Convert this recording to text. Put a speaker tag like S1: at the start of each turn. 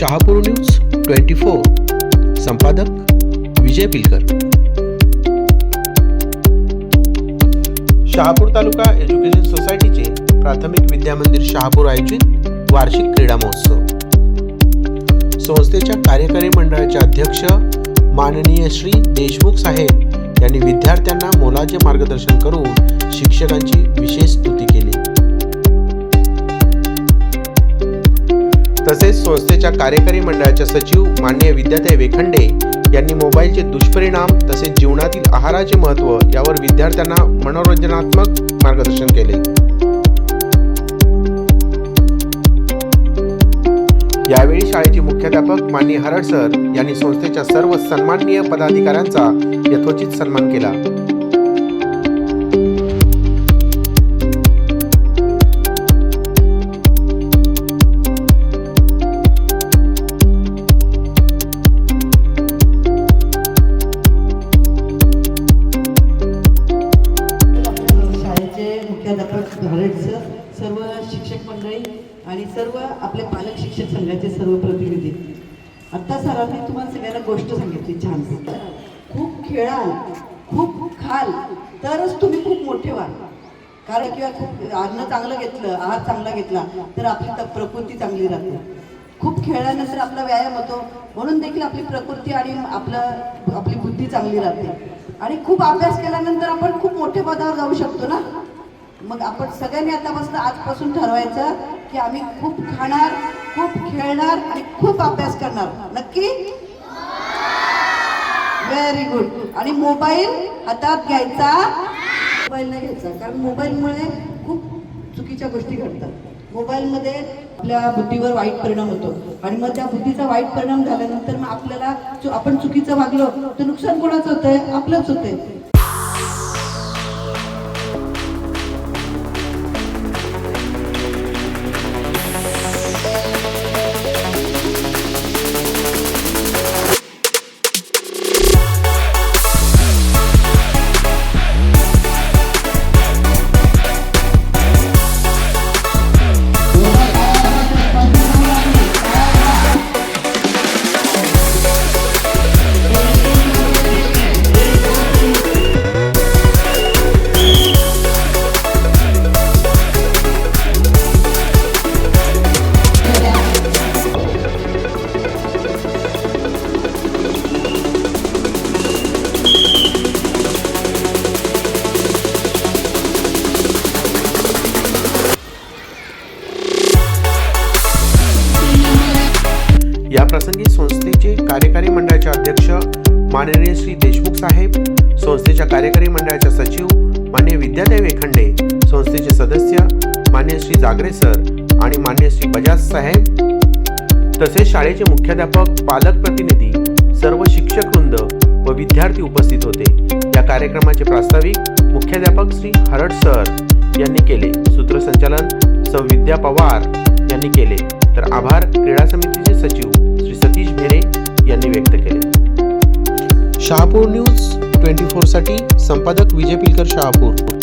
S1: Shahapur news twenty four. संपादक विजय पिलकर. शहापूर तालुका education सोसायटीचे प्राथमिक विद्यामंदिर शहापूर आयोजित वार्षिक क्रीडा महोत्सव. संस्थेच्या कार्यकारी मंडळाचे अध्यक्ष माननीय श्री देशमुख साहेब यांनी विद्यार्थ्यांना मोलाचे मार्गदर्शन करून शिक्षकांची विशेष स्तुती केली. तसेच संस्थेच्या कार्यकारी मंडळाच्या सचिव मान्य विद्याताई वेखंडे यांनी मोबाईलचे दुष्परिणाम तसेच जीवनातील आहाराचे महत्त्व यावर विद्यार्थ्यांना मनोरंजनात्मक मार्गदर्शन केले. यावेळी शाळेचे मुख्याध्यापक मान्य हरड सर यांनी संस्थेच्या सर्व सन्माननीय पदाधिकाऱ्यांचा यथोचित सन्मान केला.
S2: मुख्याध्यापक भारत सर सर्व शिक्षक मंडळी आणि सर्व आपले पालक शिक्षक संघाचे सर्व प्रतिनिधी. आत्ता सरांनी तुम्हाला सगळ्यांना गोष्ट सांगितली छान. खूप खेळाल खूप खाल तरच तुम्ही खूप मोठे व्हाल. कारण किंवा खूप अन्न चांगलं घेतलं आहार चांगला घेतला तर आपली तर प्रकृती चांगली राहते. खूप खेळल्यानंतर आपला व्यायाम होतो म्हणून देखील आपली प्रकृती आणि आपलं आपली बुद्धी चांगली राहते. आणि खूप अभ्यास केल्यानंतर आपण मग आपण सगळ्यांनी आतापासून आजपासून ठरवायचं की आम्ही खूप खाणार खूप खेळणार आणि खूप अभ्यास करणार. नक्की? व्हेरी गुड आणि मोबाईल हातात घ्यायचा? मोबाईल नाही घ्यायचा कारण मोबाईलमुळे खूप चुकीच्या गोष्टी घडतात. मोबाईलमध्ये आपल्या बुद्धीवर वाईट परिणाम होतो. आणि मग त्या बुद्धीचा वाईट परिणाम झाल्यानंतर मग आपल्याला आपण चुकीचं वागलो तर नुकसान कोणाचं होतंय? आपलंच होतंय.
S1: प्रसंगी संस्थेचे कार्यकारी मंडळाचे अध्यक्ष माननीय श्री देशमुख साहेब संस्थेच्या कार्यकारी मंडळाच्या सचिव मान्य विद्यादेव वेखंडे संस्थेचे सदस्य मान्य श्री जागरे सर आणि मान्य श्री बजाज साहेब तसेच शाळेचे मुख्याध्यापक पालक प्रतिनिधी सर्व शिक्षक वृंद व विद्यार्थी उपस्थित होते. या कार्यक्रमाचे प्रास्ताविक मुख्याध्यापक श्री हरड सर यांनी केले. सूत्रसंचालन सौ विद्या पवार यांनी केले. तर आभार क्रीडा समितीचे सचिव श्री सतीश भेरे यांनी व्यक्त केले. शहापूर न्यूज ट्वेंटी फोरसाठी संपादक विजय पिलकर शहापूर.